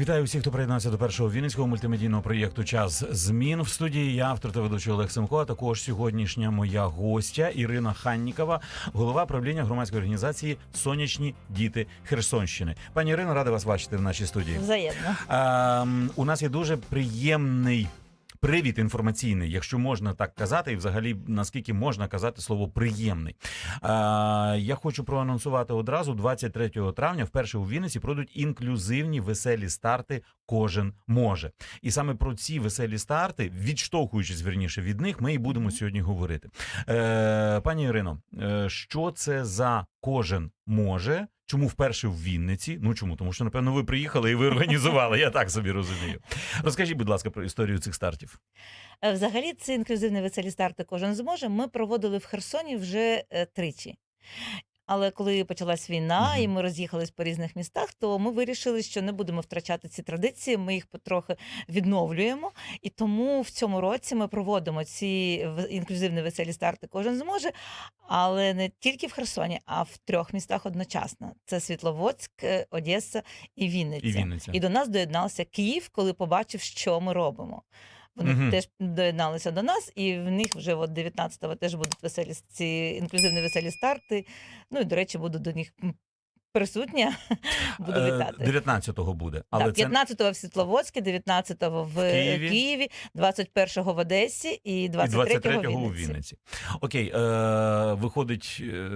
Вітаю всіх, хто приєднався до першого вінницького мультимедійного проєкту Час змін в студії. Я автор та ведучий Олег Семко. А також сьогоднішня моя гостя Ірина Ханнікова, голова правління громадської організації Сонячні діти Херсонщини. Пані Ірино, рада вас бачити в нашій студії. Взаємно. Ем, у нас є дуже приємний. Привід інформаційний, якщо можна так казати, і взагалі наскільки можна казати слово приємний. Е, я хочу проанонсувати одразу 23 травня, вперше у Вінниці пройдуть інклюзивні веселі старти. Кожен може, і саме про ці веселі старти, відштовхуючись вірніше від них, ми і будемо сьогодні говорити. Е, пані Ірино, е, що це за кожен може? Чому вперше в Вінниці? Ну чому? Тому що напевно ви приїхали і ви організували. Я так собі розумію. Розкажіть, будь ласка, про історію цих стартів. Е, Взагалі, це інклюзивні веселі старти кожен зможе. Ми проводили в Херсоні вже е, тричі. Але коли почалась війна, і ми роз'їхались по різних містах, то ми вирішили, що не будемо втрачати ці традиції. Ми їх потрохи відновлюємо. І тому в цьому році ми проводимо ці інклюзивні веселі старти кожен зможе, але не тільки в Херсоні, а в трьох містах одночасно: це Світловодськ, е, Одеса і Вінниця. І Вінниця. І до нас доєднався Київ, коли побачив, що ми робимо. Вони Мгм. теж доєдналися до нас, і в них вже от 19-го теж будуть веселі ці інклюзивні веселі старти. Ну і до речі, буду до них присутня. Буду Е, вітати. 19-го буде. Але Так, 15-го в Світловодську, 19-го в В Києві, Києві. 21-го в Одесі і і 23-го 23-го в у Вінниці. Вінниці. Окей, е, виходить, е,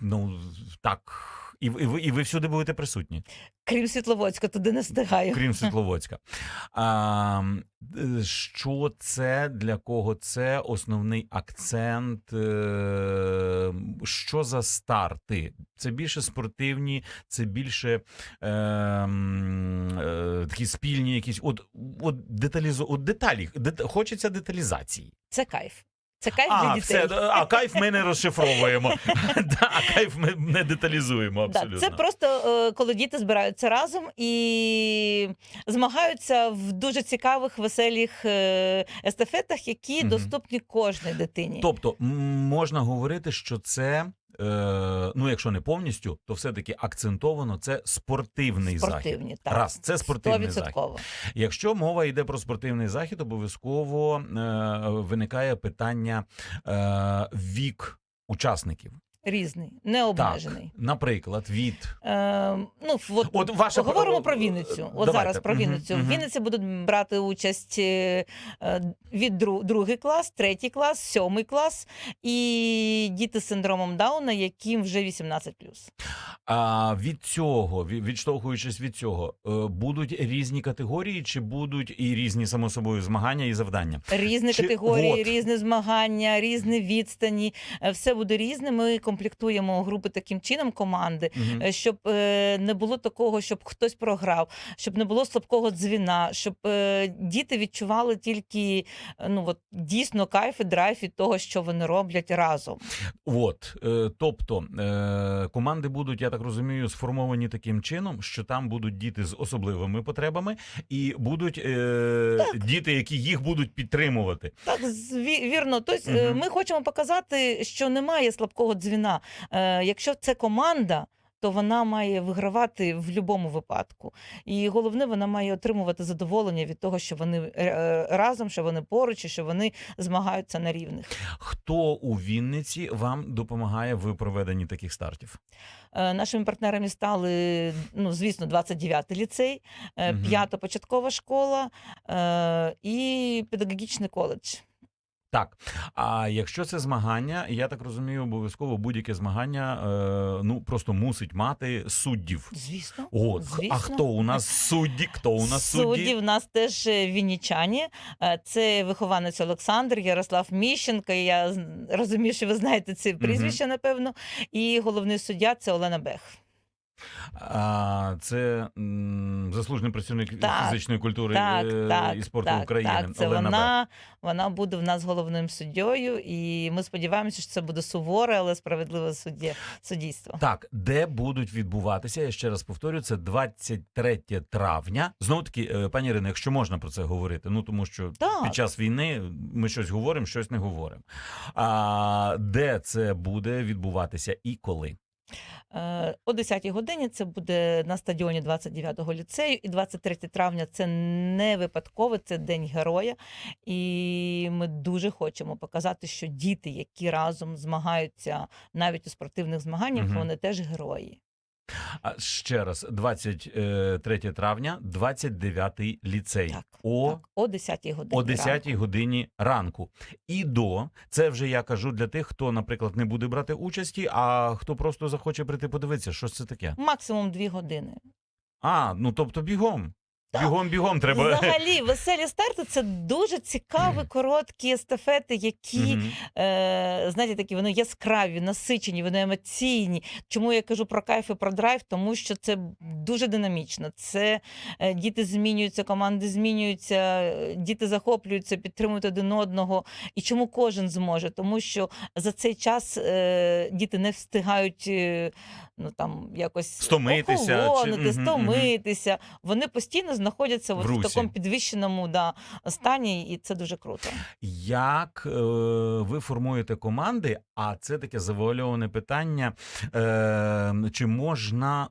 ну так. І, і, ви, і ви всюди будете присутні, Крім Світловодська, туди не встигаю. крім Світловодська. А, е, що це для кого це основний акцент? Е, що за старти? Це більше спортивні, це більше е, е, такі спільні якісь. От, от, деталізу, от деталі. Дет, хочеться деталізації. Це кайф. Це кайф для А, дітей. все, а кайф ми не розшифровуємо. Да, А кайф ми не деталізуємо Да, абсолютно. це просто е, коли діти збираються разом і змагаються в дуже цікавих веселих е, естафетах, які угу. доступні кожній дитині. Тобто можна говорити, що це. Е, ну, якщо не повністю, то все-таки акцентовано це спортивний захід. Так. Раз, це спортивний захід. 100%. Якщо мова йде про спортивний захід, обов'язково е, виникає питання е, вік учасників. Різний, необмежений. Так, наприклад, від Е, ну, от, От ваша- говоримо про Вінницю. От Давайте. зараз про Вінницю. В Вінниці будуть брати участь е, е, від дру, другий клас, третій клас, сьомий клас і діти з синдромом Дауна, яким вже 18+. А від цього, відштовхуючись від цього, е, будуть різні категорії, чи будуть і різні само собою змагання і завдання? Різні Чи- категорії, вот. різні змагання, різні відстані. Е, Все буде різне. Ми комплектуємо групи таким чином, команди, е, щоб е, не було такого, щоб хтось програв, щоб не було слабкого дзвіна, щоб е, діти відчували тільки ну от дійсно кайф і драйв від того, що вони роблять разом. От, е, тобто е, команди будуть, я так розумію, сформовані таким чином, що там будуть діти з особливими потребами, і будуть е, діти, які їх будуть підтримувати. Так, вірно. Тобто, Мгм. ми хочемо показати, що немає слабкого дзвіна. Е, Якщо це команда. То вона має вигравати в будь-якому випадку, і головне, вона має отримувати задоволення від того, що вони е, разом, що вони поруч, і що вони змагаються на рівних. Хто у Вінниці вам допомагає в проведенні таких стартів? Е, Нашими партнерами стали, ну звісно, 29-й ліцей, е, п'ята початкова школа е, і педагогічний коледж. Так, а якщо це змагання, я так розумію, обов'язково будь-яке змагання е, ну просто мусить мати суддів. Звісно. От, Звісно. а хто у нас судді? Хто у нас Судді судді? в нас теж е, віннічані. Е, Це вихованець Олександр, Ярослав Міщенко. Я розумію, що ви знаєте це прізвище, напевно. І головний суддя це Олена Бех. А, це м, заслужений працівник Так, фізичної культури Так, е, так, і спорту так, України. Так, це Олена вона, вона буде в нас головним суддєю, і ми сподіваємося, що це буде суворе, але справедливе суддя, суддійство. Так, де будуть відбуватися, я ще раз повторю, це 23 травня. Знову таки, е, пані Ірино, якщо можна про це говорити, ну тому що Так. під час війни ми щось говоримо, щось не говоримо. А де це буде відбуватися і коли? Е, О 10-й годині це буде на стадіоні 29-го ліцею, і 23 травня це не випадково, це День Героя. І ми дуже хочемо показати, що діти, які разом змагаються навіть у спортивних змаганнях, угу. вони теж герої. А ще раз, 23 травня, 29-й ліцей. Так, О так, о 10-й годині. О 10 ранку. годині ранку. І до це вже я кажу для тих, хто, наприклад, не буде брати участі, а хто просто захоче прийти подивитися, що це таке. Максимум 2 години. А, ну тобто бігом. Так. Бігом, бігом треба. Взагалі, веселі старти це дуже цікаві, короткі естафети, які Мгм. е, знаєте, такі вони яскраві, насичені, вони емоційні. Чому я кажу про кайф і про драйв? Тому що це дуже динамічно. Це е, діти змінюються, команди змінюються, діти захоплюються, підтримують один одного. І чому кожен зможе? Тому що за цей час е, діти не встигають. е, Ну там якось Стомитися чи- охолонути, мгм, мгм. стомитися. Вони постійно знаходяться В от в, русі. такому підвищеному да, стані, і це дуже круто. Як е, ви формуєте команди? А це таке завуальоване питання: е, чи можна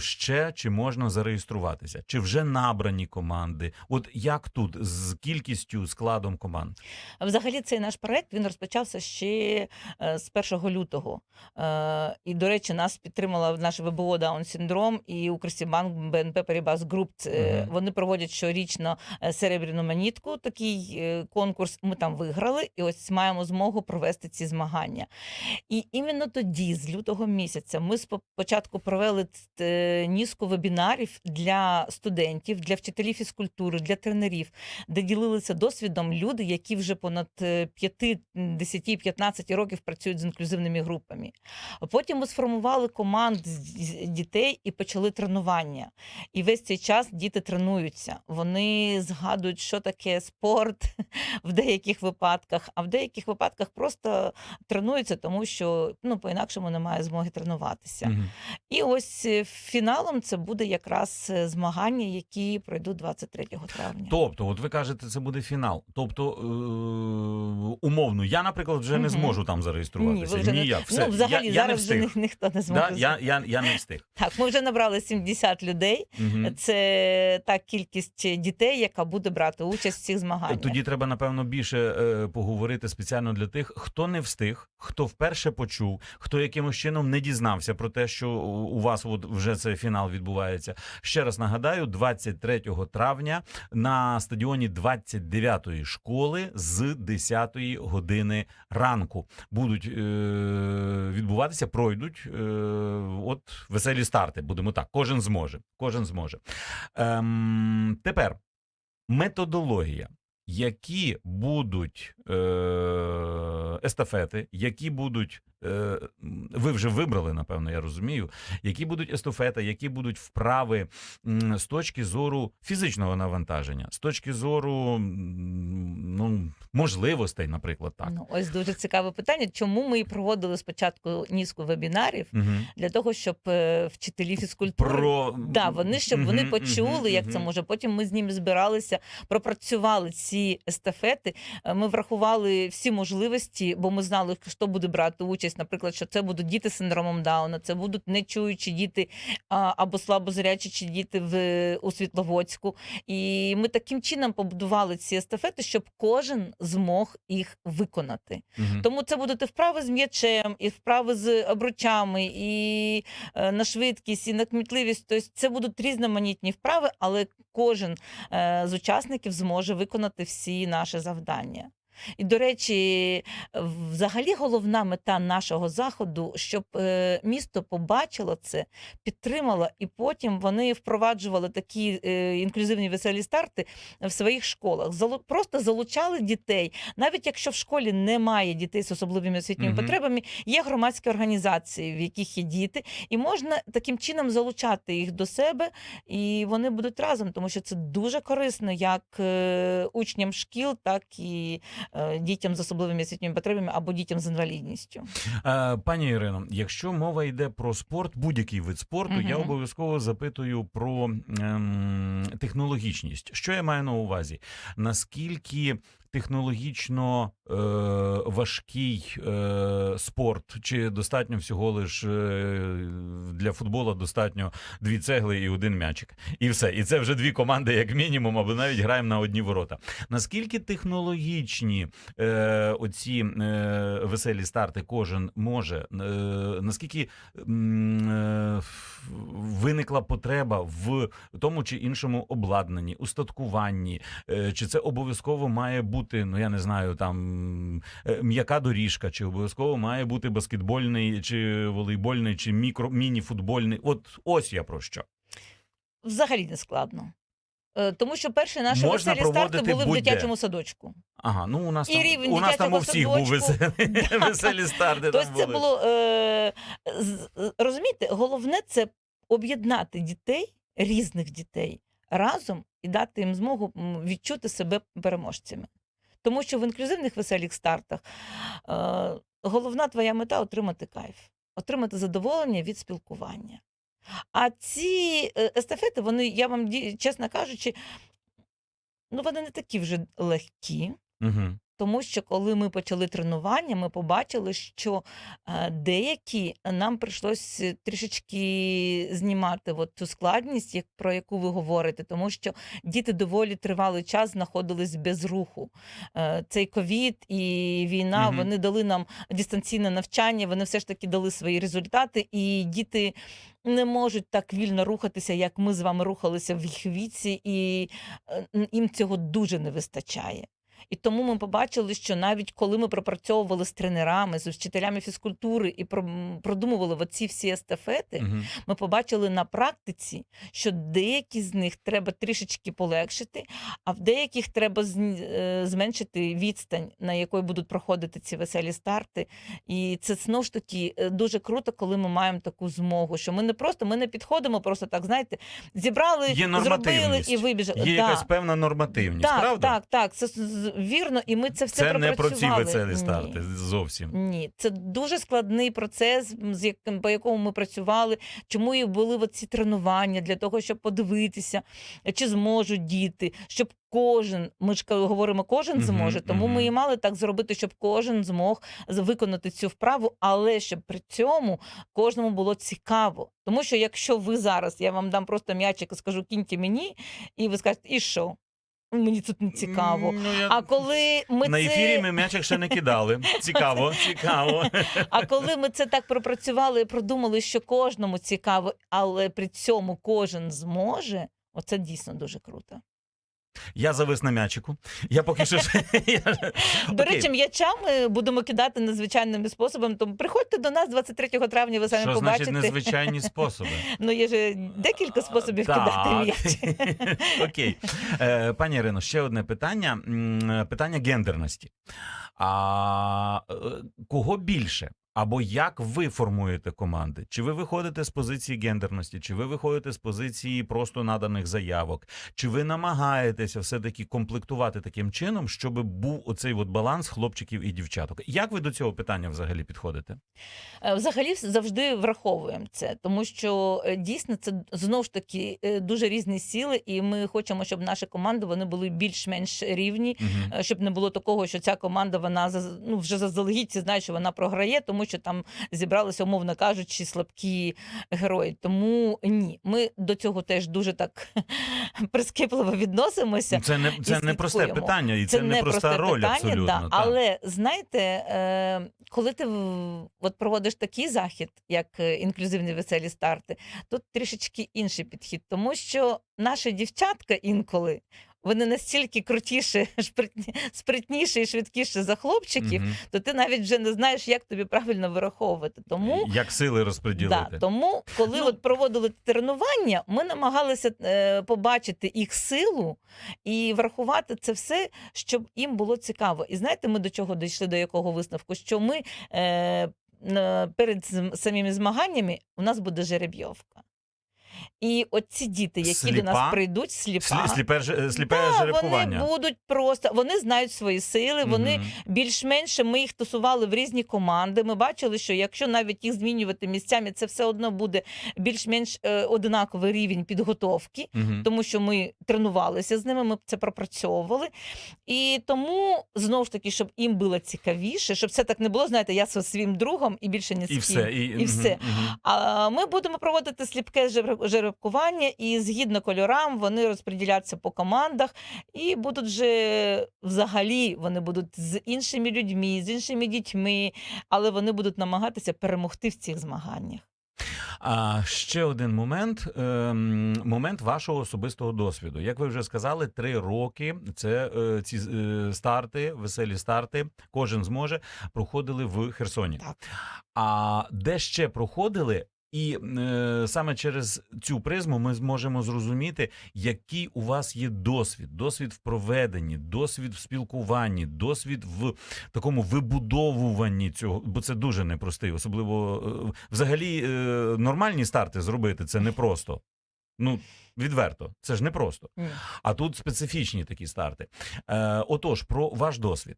ще чи можна зареєструватися? Чи вже набрані команди? От як тут з кількістю складом команд? Взагалі, цей наш проект він розпочався ще е, з 1 лютого. Е, І, до речі, нас підтримала наше ВБО Даун Синдром і Укрсібанк БНП Group. Це, Вони проводять щорічно е, серебряну монітку. Такий е, конкурс. Ми там виграли, і ось маємо змогу провести ці змагання. І іменно тоді, з лютого місяця, ми спочатку провели е, низку вебінарів для студентів, для вчителів фізкультури, для тренерів, де ділилися досвідом люди, які вже понад е, 5, 10, 15 років працюють з інклюзивними групами. Потім ми сформували команд дітей і почали тренування. І весь цей час діти тренуються. Вони згадують, що таке спорт в деяких випадках, а в деяких випадках просто тренуються, тому що ну, по-інакшому немає змоги тренуватися. Мгм. І ось е, фіналом це буде якраз е, змагання, які пройдуть 23 травня. Тобто, от ви кажете, це буде фінал. Тобто, е- умовно, я, наприклад, вже не зможу там зареєструватися. ви вже не- Ніяк. Все. ну, взагалі, я, я не зараз вже встиг. ні- ніхто не зможе. Да, я, я, я не встиг. Так, ми вже набрали 70 людей. Мгм. Це та кількість дітей, яка буде брати участь в цих змаганнях. Тоді треба, напевно, більше е, поговорити спеціально для тих, хто не встиг, хто вперше почув, хто якимось чином не дізнався про те, що у у вас от вже цей фінал відбувається. Ще раз нагадаю, 23 травня на стадіоні 29-ї школи з 10-ї години ранку будуть е, відбуватися, пройдуть е, от веселі старти. Будемо так. Кожен зможе. Кожен зможе. Ем, тепер методологія. Які будуть естафети, які будуть, е, ви вже вибрали, напевно, я розумію, які будуть естафети, які будуть вправи з точки зору фізичного навантаження, з точки зору ну, можливостей, наприклад, так. Ну, ось дуже цікаве питання. Чому ми проводили спочатку низку вебінарів Угу. для того, щоб е, вчителі фізкультури Про Да, вони щоб вони Мгм, почули, мгм, як це може. Потім ми з ними збиралися, пропрацювали ці естафети. Е, Ми врахували всі можливості, бо ми знали, хто буде брати участь. Наприклад, що це будуть діти з синдромом Дауна, це будуть нечуючі діти або слабозрячі чи діти в у Світловодську. І ми таким чином побудували ці естафети, щоб кожен змог їх виконати. Мгм. Тому це будуть і вправи з м'ячем, і вправи з обручами, і е, на швидкість, і на кмітливість. Тобто це будуть різноманітні вправи, але кожен е, з учасників зможе виконати всі наші завдання. І, до речі, взагалі головна мета нашого заходу, щоб е, місто побачило це, підтримало, і потім вони впроваджували такі е, інклюзивні веселі старти в своїх школах. Просто залучали дітей, навіть якщо в школі немає дітей з особливими освітніми Мгм. потребами, є громадські організації, в яких є діти, і можна таким чином залучати їх до себе, і вони будуть разом, тому що це дуже корисно як е, учням шкіл, так і дітям з особливими освітніми потребами або дітям з інвалідністю. Е, Пані Ірино, якщо мова йде про спорт, будь-який вид спорту, я обов'язково запитую про ем, технологічність. Що я маю на увазі? Наскільки технологічно е, важкий е, спорт, чи достатньо всього лиш е, для футбола достатньо дві цегли і один м'ячик. І все. І це вже дві команди, як мінімум, або навіть граємо на одні ворота. Наскільки технологічні е, оці е, веселі старти кожен може? Е, наскільки е, виникла потреба в тому чи іншому обладнанні, устаткуванні? Е, Чи це обов'язково має бути, ну я не знаю, там е, м'яка доріжка, чи обов'язково має бути баскетбольний, чи волейбольний, чи мікро міні-футбольний? От ось я про що. Взагалі не складно. Е, Тому що перші наші Можна веселі старти були в дитячому садочку. Ага, ну у нас І там рівень у нас там у всіх дитячого був веселі, Да. веселі старти. Тобто це були. було е, розумієте, головне це об'єднати дітей, різних дітей разом і дати їм змогу відчути себе переможцями. Тому що в інклюзивних веселих стартах е, головна твоя мета отримати кайф, отримати задоволення від спілкування. А ці е, естафети, вони, я вам чесно кажучи, ну вони не такі вже легкі. Угу. Тому що коли ми почали тренування, ми побачили, що е, деякі нам прийшлось трішечки знімати от цю складність, про яку ви говорите, тому що діти доволі тривалий час знаходились без руху. Е, цей ковід і війна Мгм. вони дали нам дистанційне навчання, вони все ж таки дали свої результати, і діти. Не можуть так вільно рухатися, як ми з вами рухалися в їх віці, і е, їм цього дуже не вистачає. І тому ми побачили, що навіть коли ми пропрацьовували з тренерами, з вчителями фізкультури і продумували оці всі естафети, Угу. ми побачили на практиці, що деякі з них треба трішечки полегшити, а в деяких треба е, зменшити відстань, на якої будуть проходити ці веселі старти. І це знову ж таки е, дуже круто, коли ми маємо таку змогу, що ми не просто ми не підходимо, просто так знаєте, зібрали, зробили і вибіжали. Є Да. якась певна нормативність, Так, правда? так, так, це вірно, і ми це все Це не про ці пропрацювали. веселі Ні. старти зовсім. Ні, це дуже складний процес, з яким по якому ми працювали. Чому і були ці тренування для того, щоб подивитися, чи зможуть діти, щоб кожен, ми ж говоримо, кожен зможе. Тому ми і мали так зробити, щоб кожен змог виконати цю вправу, але щоб при цьому кожному було цікаво. Тому що якщо ви зараз, я вам дам просто м'ячик і скажу кіньте мені, і ви скажете, і що? Мені тут не цікаво. Ну, я... А коли ми На це... ефірі ми м'ячик ще не кидали. Цікаво, цікаво. А коли ми це так пропрацювали і продумали, що кожному цікаво, але при цьому кожен зможе, оце дійсно дуже круто. Я завис на м'ячику. Я поки що До речі, м'яча ми будемо кидати незвичайними способами. Тому приходьте до нас 23 травня, ви самі Що побачите. значить незвичайні способи? Ну є ж декілька способів кидати м'яч. Окей. Е, Пані Ірино, ще одне питання. Питання гендерності. А е, кого більше? Або як ви формуєте команди? Чи ви виходите з позиції гендерності, чи ви виходите з позиції просто наданих заявок? Чи ви намагаєтеся все-таки комплектувати таким чином, щоб був оцей от баланс хлопчиків і дівчаток? Як ви до цього питання взагалі підходите? Е, Взагалі завжди враховуємо це, тому що е, дійсно це знову ж таки е, дуже різні сили, і ми хочемо, щоб наші команди вони були більш-менш рівні. Е, щоб не було такого, що ця команда вона ну, вже заздалегідь знають, що вона програє, тому що там зібралися, умовно кажучи, слабкі герої. Тому ні, ми до цього теж дуже так прискіпливо відносимося. Це не це не просте питання, і це, не проста роль питання, абсолютно. да. так. Але знаєте, е, коли ти от проводиш такий захід, як е, інклюзивні веселі старти, тут трішечки інший підхід, тому що наші дівчатка інколи. Вони настільки крутіші, шпритні- спритніші і швидкіші за хлопчиків, Мгм. то ти навіть вже не знаєш, як тобі правильно вираховувати. Тому Як сили розподілити? Да, тому, коли Ну- от проводили тренування, ми намагалися е, побачити їх силу і врахувати це все, щоб їм було цікаво. І знаєте, ми до чого дійшли, до якого висновку? Що ми е, перед самими змаганнями у нас буде жеребйовка. І оці діти, які до нас прийдуть, сліпа, Слі- Сліпе, сліпе Да, жеребкування. Вони будуть просто, вони знають свої сили, вони Мгм. більш-менше ми їх тусували в різні команди. Ми бачили, що якщо навіть їх змінювати місцями, це все одно буде більш-менш е, одинаковий рівень підготовки, Мгм. тому що ми тренувалися з ними, ми це пропрацьовували. І тому знову ж таки, щоб їм було цікавіше, щоб це так не було, знаєте, я зі своїм другом і більше ні з І все. І, і все. мгм. А ми будемо проводити сліпке жереб- жеребкування, і згідно кольорам вони розподіляться по командах, і будуть вже взагалі вони будуть з іншими людьми, з іншими дітьми, але вони будуть намагатися перемогти в цих змаганнях. А ще один момент ем, момент вашого особистого досвіду. Як ви вже сказали, три роки це е, ці е, старти, веселі старти. Кожен зможе проходили в Херсоні. Так. А де ще проходили? І е, саме через цю призму ми зможемо зрозуміти, який у вас є досвід, досвід в проведенні, досвід в спілкуванні, досвід в такому вибудовуванні цього, бо це дуже непростий, особливо е, взагалі е, нормальні старти зробити це непросто. Ну відверто, це ж непросто. А тут специфічні такі старти. Е, отож, про ваш досвід.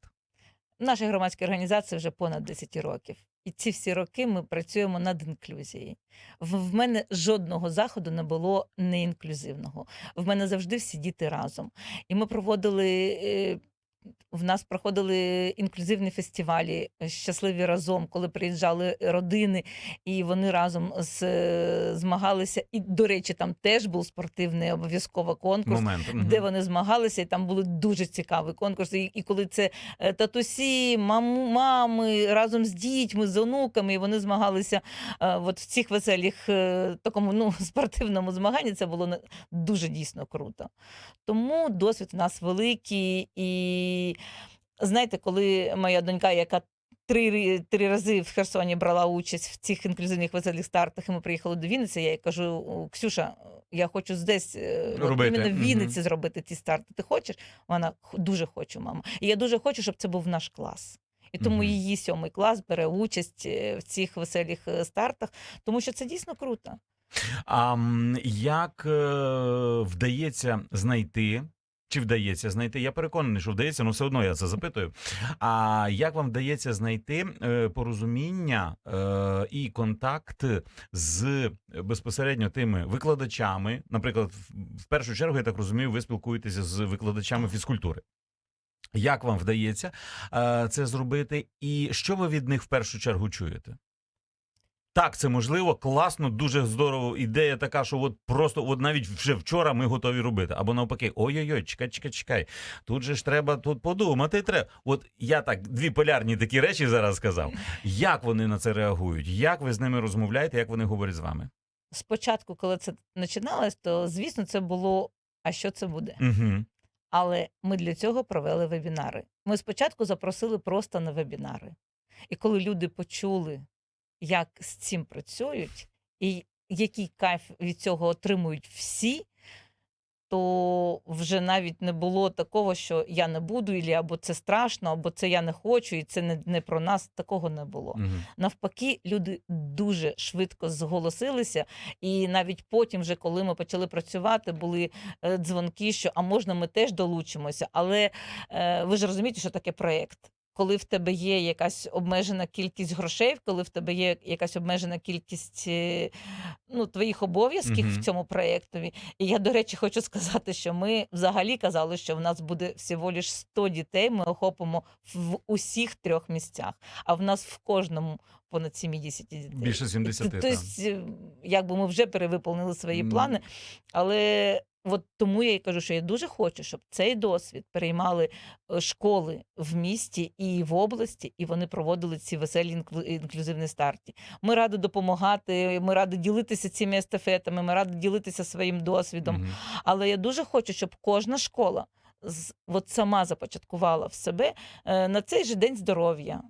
В нашій громадській організації вже понад 10 років. І ці всі роки ми працюємо над інклюзією. В, мене жодного заходу не було неінклюзивного. В мене завжди всі діти разом. І ми проводили. В нас проходили інклюзивні фестивалі е, щасливі разом, коли приїжджали родини, і вони разом з, е, змагалися. І, до речі, там теж був спортивний обов'язково конкурс Момент. Де вони змагалися, і там були дуже цікаві конкурси. І, і коли це е, татусі, маму, мами разом з дітьми, з онуками, і вони змагалися е, от в цих веселих е, такому ну, спортивному змаганні, це було дуже дійсно круто. Тому досвід у нас великий. І знаєте, коли моя донька, яка Три, три рази в Херсоні брала участь в цих інклюзивних веселих стартах, і ми приїхали до Вінниці. Я їй кажу: Ксюша, я хочу здесь е, от Робити. іменно в. Вінниці зробити ці старти. Ти хочеш? Вона дуже хочу, мама. І я дуже хочу, щоб це був наш клас. І тому Мгм. її сьомий клас бере участь е, в цих веселих е, стартах, тому що це дійсно круто. А як вдається знайти? Чи вдається знайти? Я переконаний, що вдається, але все одно я це запитую. А як вам вдається знайти е, порозуміння е, і контакт з безпосередньо тими викладачами? Наприклад, в- першу чергу, я так розумію, ви спілкуєтеся з викладачами фізкультури. Як вам вдається е, це зробити, і що ви від них в першу чергу чуєте? Так, це можливо, класно, дуже здорово. Ідея така, що от просто от навіть вже вчора ми готові робити. Або навпаки, ой-ой-ой, чекай, чекай, чекай. Тут же ж треба тут подумати. Треба. От я так дві полярні такі речі зараз сказав. Як вони на це реагують? Як ви з ними розмовляєте? Як вони говорять з вами? Спочатку, коли це починалось, то звісно, це було. А що це буде? Угу. Але ми для цього провели вебінари. Ми спочатку запросили просто на вебінари. І коли люди почули, як з цим працюють, і який кайф від цього отримують всі, то вже навіть не було такого, що я не буду, ілі або це страшно, або це я не хочу, і це не, не про нас. Такого не було. Угу. Навпаки, люди дуже швидко зголосилися, і навіть потім, вже коли ми почали працювати, були е, дзвонки, що а можна ми теж долучимося. Але е, ви ж розумієте, що таке проєкт. Коли в тебе є якась обмежена кількість грошей, коли в тебе є якась обмежена кількість е, ну, твоїх обов'язків Мгм. в цьому проєктові. І я, до речі, хочу сказати, що ми взагалі казали, що в нас буде всього лиш 100 дітей. Ми охопимо в усіх трьох місцях, а в нас в кожному понад 70 дітей. Більше 70, Тобто, так. якби ми вже перевиповнили свої плани, але от тому я і кажу, що я дуже хочу, щоб цей досвід переймали е, школи в місті і в області, і вони проводили ці веселі інклю- інклюзивні старті. Ми раді допомагати, ми раді ділитися цими естафетами, ми раді ділитися своїм досвідом. Мгм. Але я дуже хочу, щоб кожна школа з- от сама започаткувала в себе е, на цей же день здоров'я.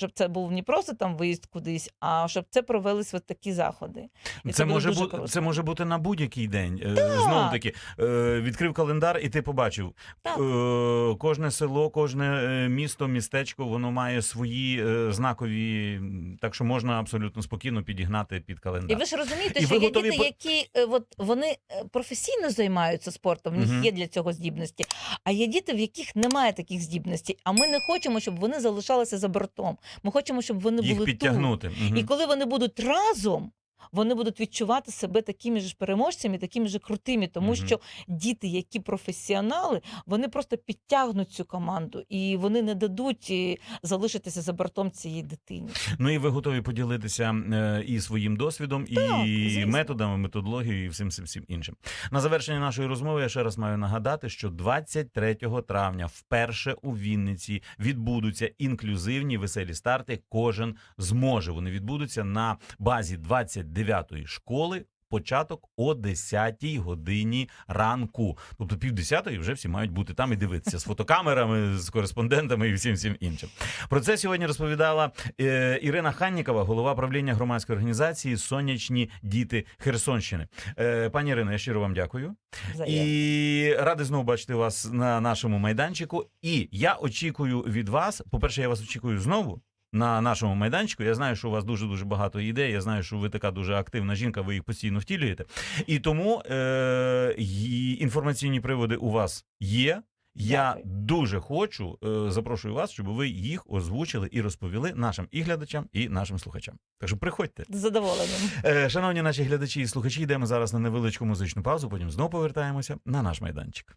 Щоб це був не просто там виїзд кудись, а щоб це провелись от такі заходи. І Це, це може бути це може бути на будь-який день. Е, Знову таки, е, відкрив календар, і ти побачив. Так. Е, Кожне село, кожне місто, містечко, воно має свої знакові, так що можна абсолютно спокійно підігнати під І календар. ви ж розумієте, І що ви є готові діти, які от вони професійно займаються спортом, в них Мгм. є для цього здібності. А є діти, в яких немає таких здібностей. А ми не хочемо, щоб вони залишалися за бортом. Ми хочемо, щоб вони Їх були підтягнути. тут. Угу. І коли вони будуть разом. Вони будуть відчувати себе такими ж переможцями, такими ж крутими, тому Мгм. що діти, які професіонали, вони просто підтягнуть цю команду і вони не дадуть е, залишитися за бортом цієї дитині. Ну і ви готові поділитися е, і своїм досвідом, Так, і звісно. методами, методологією, і всім всім всім іншим. На завершення нашої розмови я ще раз маю нагадати, що 23 травня вперше у Вінниці відбудуться інклюзивні веселі старти. Кожен зможе. Вони відбудуться на базі 29-ї школи. Початок о 10-й годині ранку. Тобто пів десятої вже всі мають бути там і дивитися з фотокамерами, з кореспондентами і всім всім іншим. Про це сьогодні розповідала е, Ірина Ханнікова, голова правління громадської організації Сонячні діти Херсонщини. Е, пані Ірино, я щиро вам дякую. І радий знову бачити вас на нашому майданчику. І я очікую від вас. По-перше, я вас очікую знову. На нашому майданчику я знаю, що у вас дуже дуже багато ідей. Я знаю, що ви така дуже активна жінка, ви їх постійно втілюєте. І тому е- інформаційні приводи у вас є. Я дуже хочу е, запрошую вас, щоб ви їх озвучили і розповіли нашим і глядачам, і нашим слухачам. Так що приходьте. З задоволенням. Е, шановні наші глядачі і слухачі, йдемо зараз на невеличку музичну паузу. Потім знову повертаємося на наш майданчик.